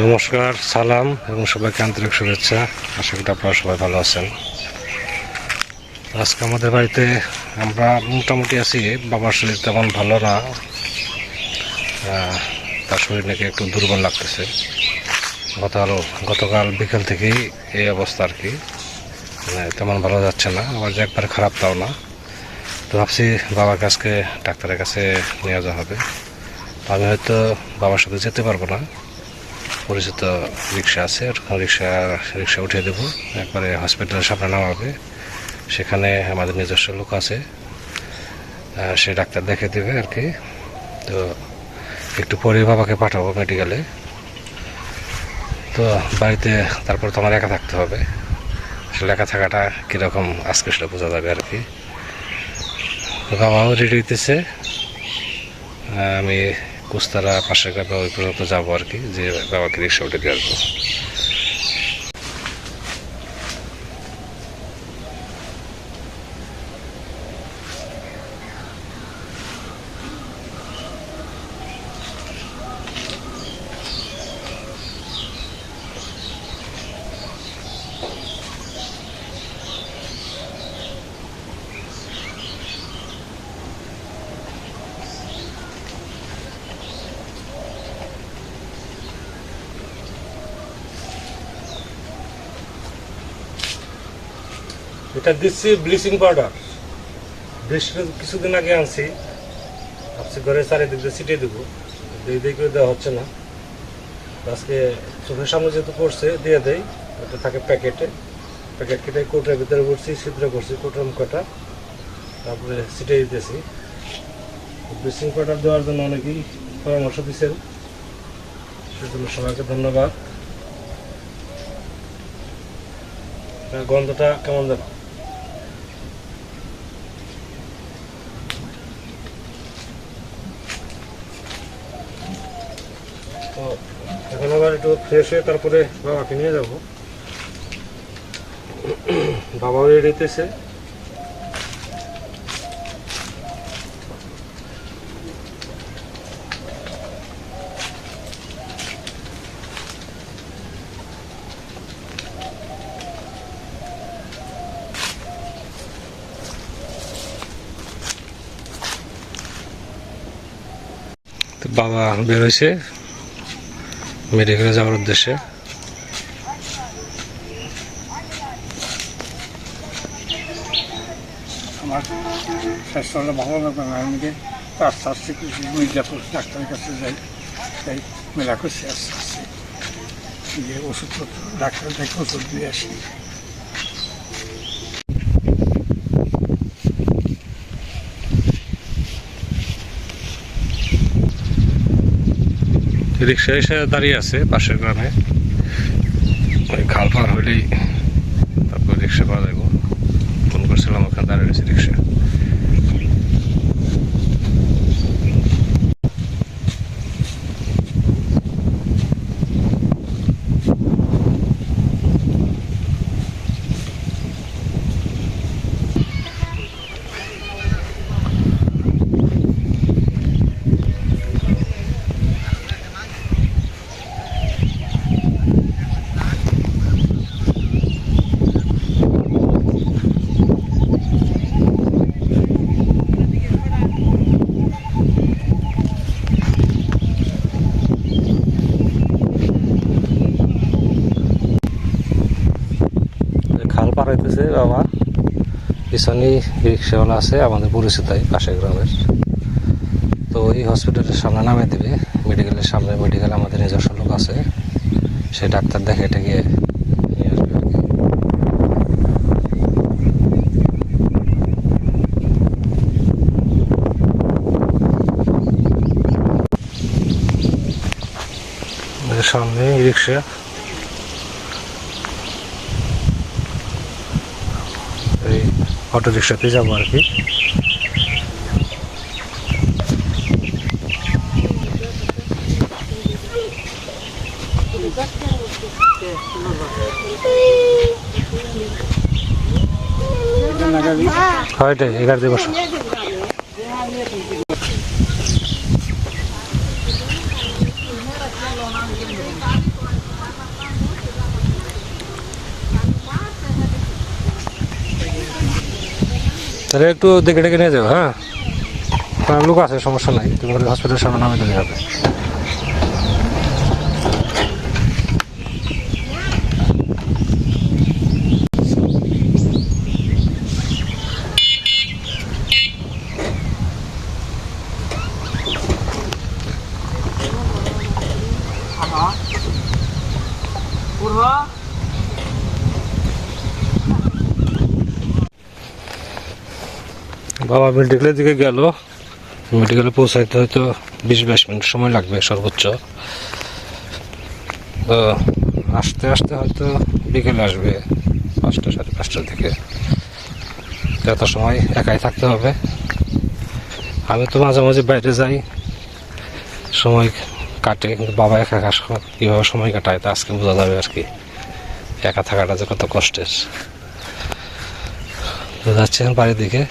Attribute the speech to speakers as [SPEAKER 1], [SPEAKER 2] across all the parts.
[SPEAKER 1] নমস্কার, সালাম এবং সবাইকে আন্তরিক শুভেচ্ছা। আশা করি আপনারা সবাই ভালো আছেন। আজকে আমাদের বাড়িতে আমরা মোটামুটি আছি, বাবার শরীর তেমন ভালো না। তার শরীর নাকি একটু দুর্বল লাগতেছে। গতকাল গতকাল বিকেল থেকেই এই অবস্থা আর কি। মানে তেমন ভালো যাচ্ছে না, আবার যে একবার খারাপ তাও না। তো ভাবছি বাবার কাছকে ডাক্তারের কাছে নিয়ে যাওয়া হবে। আমি হয়তো বাবার সাথে যেতে পারব না। পরিচিত রিক্সা আছে রিক্সা রিক্সা উঠিয়ে দেবো। একবারে হসপিটালের সামনে নামাবে সেখানে আমাদের নিজস্ব লোক আছে। সে ডাক্তার দেখে দেবে আর কি। তো একটু পরে বাবাকে পাঠাবো মেডিকেলে তো বাড়িতে তারপর তোমার একা থাকতে হবে। আসলে একা থাকাটা কীরকম আজকে সেটা বোঝা যাবে আর কি। বাবাও রেডি হইতেছে। আমি কুস্তারা পাশের গ্রামে ওই পর্যন্ত যাব আর কি যে বাবাকে রিক্সা উঠে দিয়ে আসব এটা দিচ্ছি ব্লিচিং পাউডার। বৃষ্টি কিছুদিন আগে আনছি। ভাবছি ঘরে চারিদিক দিয়ে ছিটিয়ে দেবো। দিয়ে দিয়ে করে দেওয়া হচ্ছে না। আজকে চোখের সামনে যেহেতু পড়ছে, দিয়ে দেই। ওটা থাকে প্যাকেটে। প্যাকেট কেটে কোটের ভিতরে করছি ছিদ্র করছি কোটের মুখটা। তারপরে ছিটিয়ে দিতেছি। ব্লিচিং পাউডার দেওয়ার জন্য অনেকেই পরামর্শ দিচ্ছেন সেজন্য সবাইকে ধন্যবাদ। গন্ধটা কেমন যেন তো এখন ফ্রেশ হয়ে তারপরে বাবাকে নিয়ে যাব। বাবাও রেডি হইতেছে তো বাবা বেরোইছে মেডিকেলে যাওয়ার উদ্দেশ্যে।
[SPEAKER 2] আমার স্বাস্থ্যটা ভালো না, আমি ডাক্তারের কাছে যাই তাই মেলা করছি আস্তে আস্তে গিয়ে ওষুধপত্র ডাক্তার দেখে ওষুধ দিয়ে আসি।
[SPEAKER 1] রিক্সা এসে দাঁড়িয়ে আছে পাশের গ্রামে। খাল পার হইলেই তারপর রিক্সা পাওয়া যাব ফোন করছিলাম ওখানে দাঁড়িয়ে রয়েছে রিক্সা যে খাল পার হইতেছে, বাবা। পিছনে রিক্সাওয়ালা আছে, আমাদের পরিচিতই পাশের গ্রামের। তো ওই হসপিটালের সামনে নামে দেবে। মেডিকেলের সামনে মেডিকেল আমাদের নিজস্ব লোক আছে। সে ডাক্তার দেখে আসবে আর সামনে রিক্সা এই অটো রিক্সাতে যাব আর কি। হয় এগারো দিয়ে বসো। তাহলে একটু দেখে ডেকে নিয়ে যাও হ্যাঁ? কারণ লোক আছে, সমস্যা নাই। তুমি হসপিটালের সামনে নামে দিলে হবে। বাবা মেডিকেলের দিকে গেল। মেডিকেলে পৌঁছাইতে হয়তো বিশ, বাইশ মিনিট সময় লাগবে সর্বোচ্চ। তো আসতে আসতে হয়তো বিকেলে আসবে, পাঁচটা সাড়ে পাঁচটার দিকে যত সময় একাই থাকতে হবে। আমি তো মাঝে মাঝে বাইরে যাই। সময় কাটে, কিন্তু বাবা একা একা কীভাবে সময় কাটায় তা আজকে বোঝা যাবে আর কি। একা থাকাটা যে কত কষ্টের। যাচ্ছি এখন বাড়ির দিকে।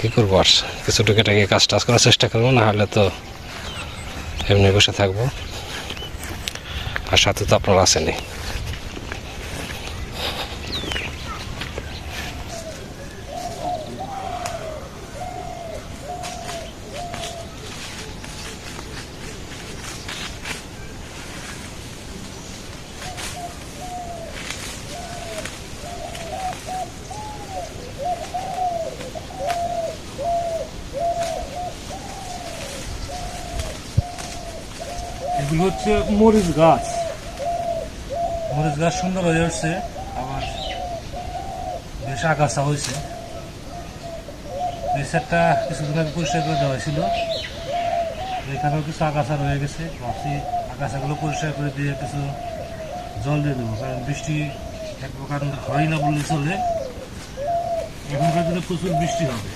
[SPEAKER 1] কী করব আর? কিছু টুকেটাকে কাজ টাজ করার চেষ্টা করব, না হলে তো এমনি বসে থাকব। আর সাথে তো আপনার আসেনি এগুলো হচ্ছে মরিচ গাছ। মরিচ গাছ সুন্দর হয়ে উঠছে, আবার বেশ আগাছা হয়েছে। সেটটা কিছুদিন আগে পরিষ্কার করে দেওয়া হয়েছিল। এখানেও কিছু আগাছা রয়ে গেছে, ভাবছি আগাছাগুলো পরিষ্কার করে দিয়ে কিছু জল দিয়ে দেবো, কারণ বৃষ্টি এক প্রকার হয় না বললে চলে। এখনকার দিনে প্রচুর বৃষ্টি হবে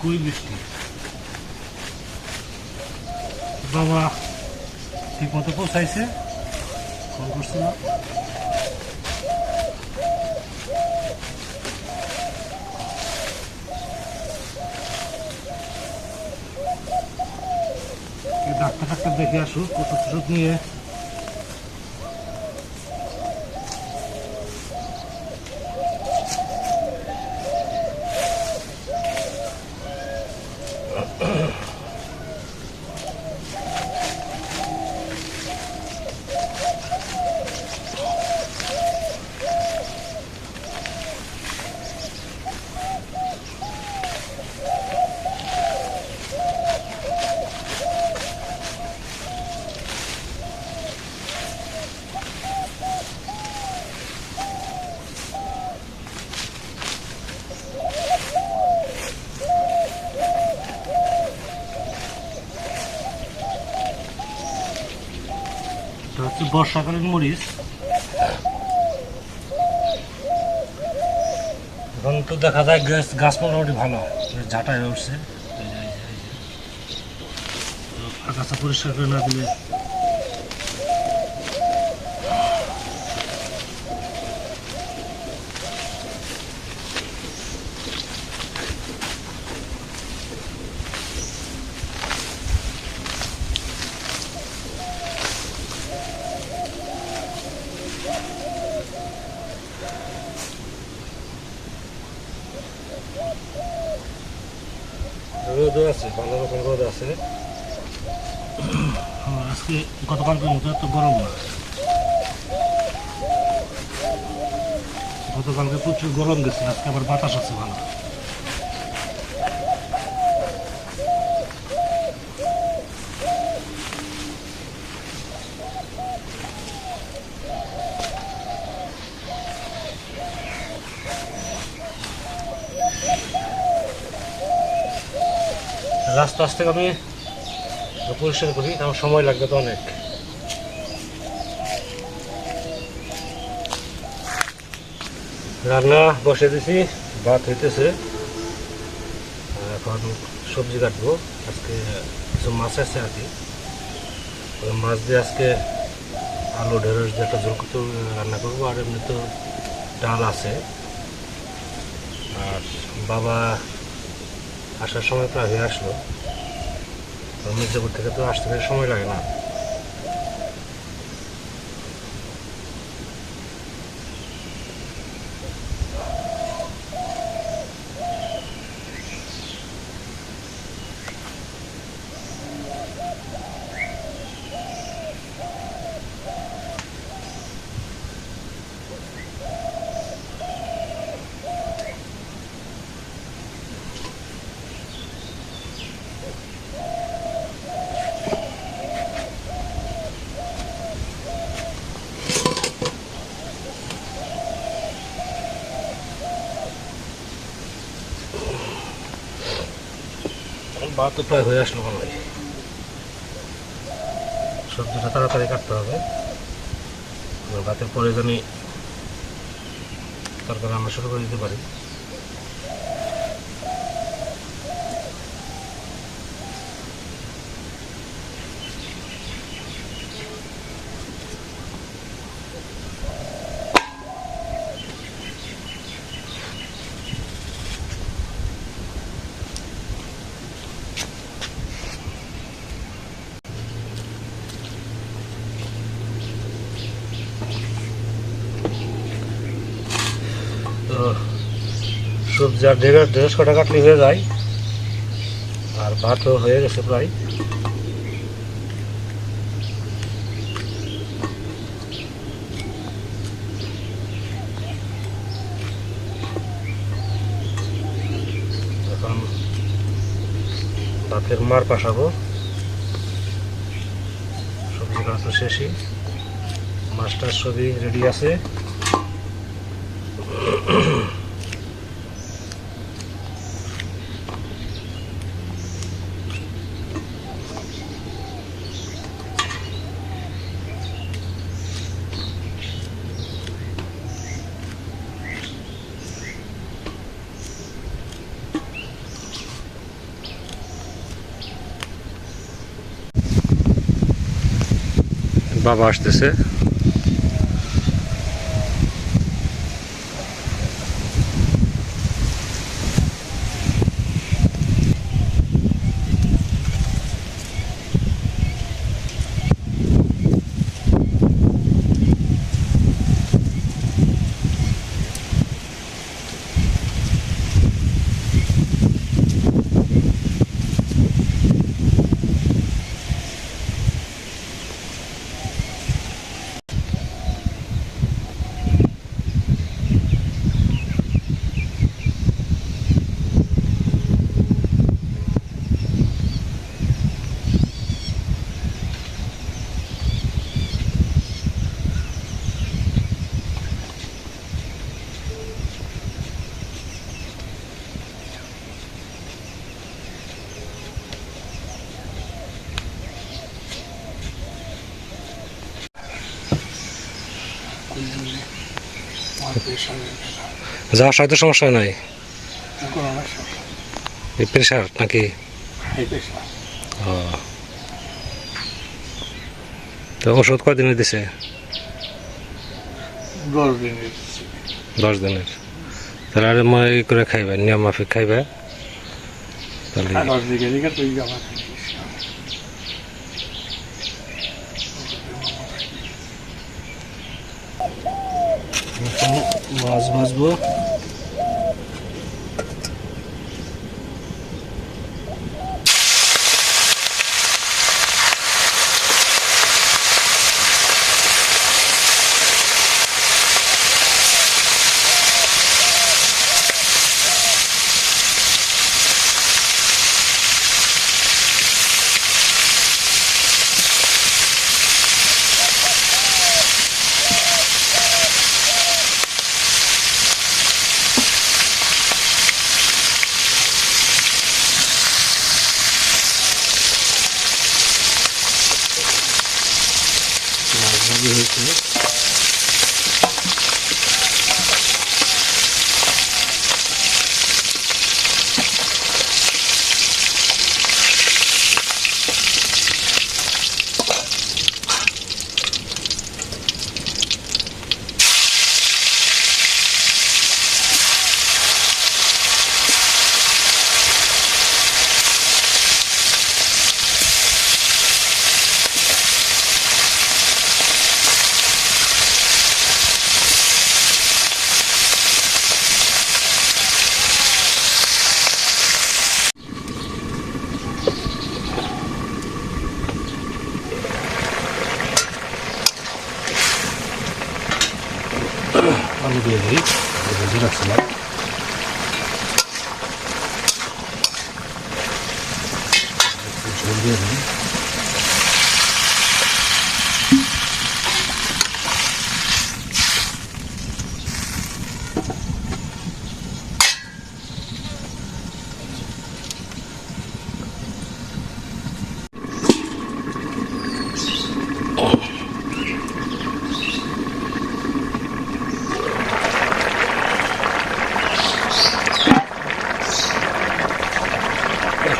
[SPEAKER 1] কই বৃষ্টি। বাবা ঠিক মতো পৌঁছাইছে। ফোন করছিল ডাক্তার টাক্তার দেখে আসুক ওষুধ টষুধ নিয়ে। বর্ষাকালীন মরিচ। এখন তো দেখা যায় গ্যাস গাছ মোটামুটি ভালো। ঝাঁটায় উঠছে আগাছা পরিষ্কার করে না দিলে রোদও আছে ভালো রকম রোদ আছে আজকে গতকালকের মতো এত গরম না গতকালকে প্রচুর গরম গেছে আজকে আবার বাতাস আছে ভালো। রাস্তা আসতে আমি পরিষ্কার করি আমার সময় লাগবে তো অনেক। রান্না বসে দিছি, ভাত হইতেছে। এখন সবজি কাটবো। আজকে কিছু মাছ আছে আর কি। মাছ দিয়ে আজকে আলু, ঢেঁড়স দিয়ে একটা ঝোল করতে, রান্না করব। আর এমনি তো ডাল আছে। আর বাবা আসার সময় প্রায় হয়ে আসলো। মির্জাপুর থেকে তো আসতে সময় লাগে না। ভাত তো প্রায় হয়ে আসলো মনে হয়। সবজিটা তাড়াতাড়ি কাটতে হবে। ভাতের পরে জানি তরকারি আমরা শুরু করে দিতে পারি তো সবজি আর ঢেঁড়স ঢেঁড়স কটা কাটলে হয়ে যায় আর ভাতও হয়ে গেছে প্রায়। ভাতের মার পাশাবো। সবজি তো শেষই। মাছটার সবই রেডি আছে। বাবা আসতেছে যাওয়ার সাথে সমস্যা নাই। এই প্রেশার নাকি? ও। তো ওষুধ কদিনে দিছে?
[SPEAKER 2] দশ দিনের
[SPEAKER 1] তাহলে আর মই করে খাইবে নিয়ম মাফিক খাইবে। তাহলে মাছ ভাজবো।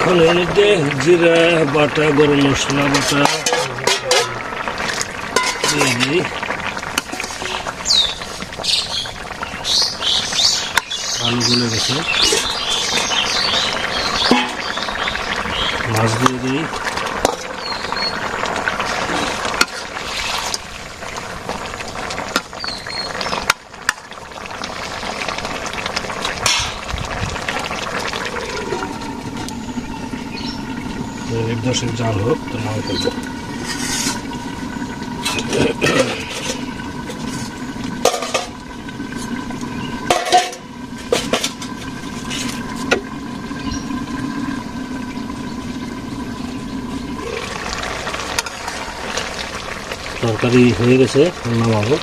[SPEAKER 1] এখন এর মধ্যে জিরা বাটা গরম মশলা বাটা। আলু গুলে গেছে মাছ দিয়ে দিই। মিনিট দশেক জাল হোক তো নাও ফেলব। তরকারি হয়ে গেছে নামাবো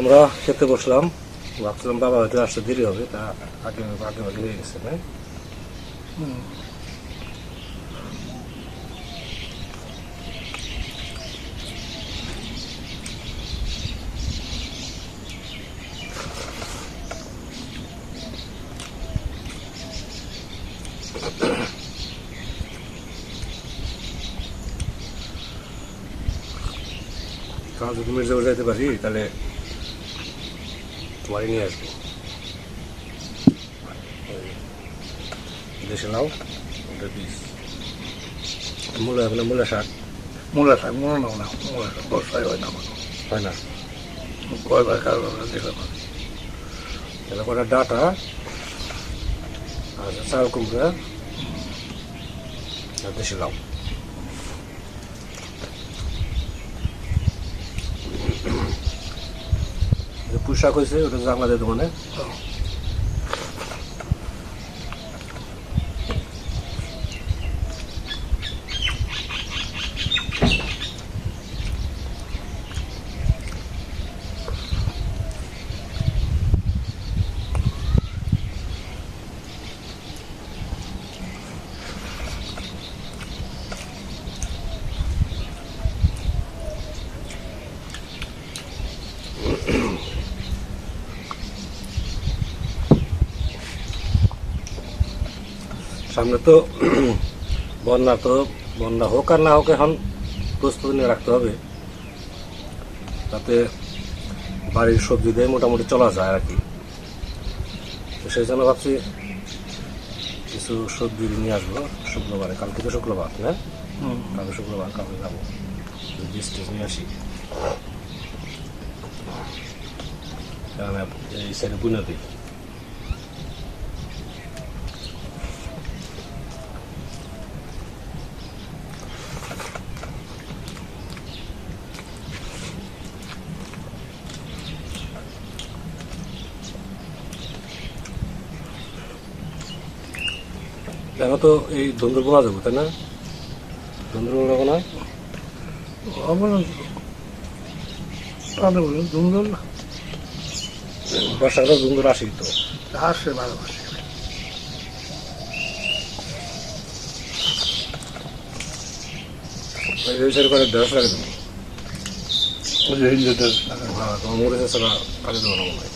[SPEAKER 1] আমরা খেতে বসলাম। ভাবছিলাম, বাবা, হয়তো আসতে দেরি হবে। তা আগে আগে আগে হয়ে গেছে না? যদি মির্জাপুর যাইতে পারি? তাহলে তোমারই নিয়ে আসব ওই দেশে নাও ওটা দিস মূলা মানে মূলা শাক
[SPEAKER 2] মূলা থাক মনে নাও না মূলা থাক বর্ষায় হয় না আমার
[SPEAKER 1] হয় না
[SPEAKER 2] কয়বার কারণ দেখলাম
[SPEAKER 1] তাহলে কটা ডাটা আর চাল কুমড়া আর দেশে লাউ যে পুঁই শাক হয়েছে ওটা জানলা দিয়ে সামনে তো বন্যা তো বন্যা হোক আর না হোক এখন প্রস্তুতি নিয়ে রাখতে হবে। তাতে বাড়ির সবজি দিয়ে মোটামুটি চলা যায় আর কি। তো সেই জন্য ভাবছি কিছু সবজি নিয়ে আসব শুক্রবারে কালকে তো শুক্রবার না? কালকে শুক্রবার কালকে যাব। বীজ টিজ নিয়ে আসি। এই সাইডে বুনে দিই এখন তো এই ধুন্দুর বোনা যাব তাই না? ধুন্দুর বোনা না
[SPEAKER 2] আমার তাহলে বলুন সুন্দর না
[SPEAKER 1] বর্ষাকালে ধুন্দুর আসি তো।
[SPEAKER 2] আসে ভালোবাসে।
[SPEAKER 1] এই সাইড করে টাকা দেবো হ্যাঁ ছাড়া কাজে দেবো না মনে হয়।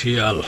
[SPEAKER 1] শিয়াল।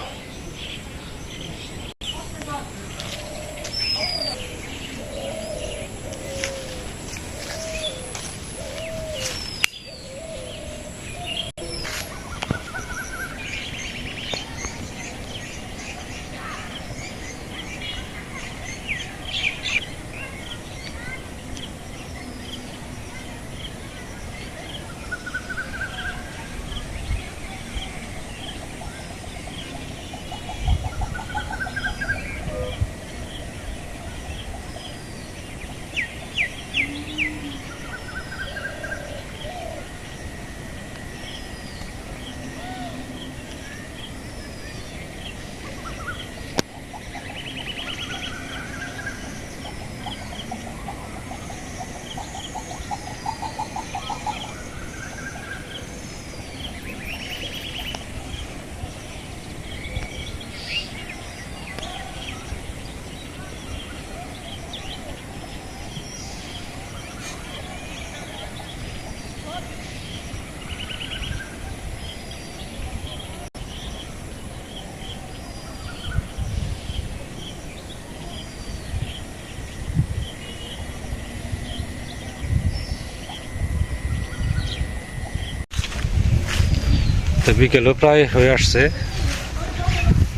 [SPEAKER 1] বিকেলও প্রায় হয়ে আসছে।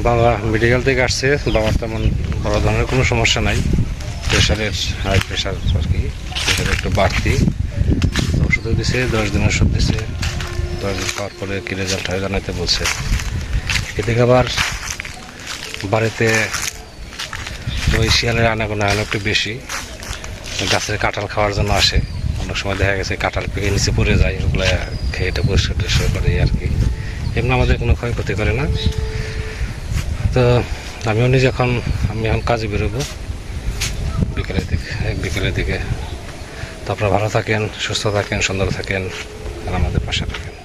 [SPEAKER 1] বাবা মেডিকেল থেকে আসছে, বাবার তেমন বড় ধরনের কোনো সমস্যা নাই। প্রেশারের হাই প্রেশার আর কি প্রেশার একটু বাড়তি। ওষুধও দিছে, দশ দিন ওষুধ দিছে। দশ দিন খাওয়ার পরে কি রেজাল্ট হয় জানাইতে বলছে। এদিকে আবার বাড়িতে ওই শিয়ালের আনাগোনা আনা একটু বেশি। গাছের কাঁঠাল খাওয়ার জন্য আসে। অনেক সময় দেখা গেছে কাঁঠাল পেকে নিচে পড়ে যায়, ওগুলো খেয়ে এটা পরিষ্কার টরিষ্কার করে আর কি। এমনি আমাদের কোনো ক্ষয়ক্ষতি করে না। তো আমিও নিজে এখন, আমি এখন কাজে বেরোবো। বিকেলের দিকে বিকেলের দিকে। তো আপনারা ভালো থাকেন, সুস্থ থাকেন, সুন্দর থাকেন, আর আমাদের পাশে থাকেন।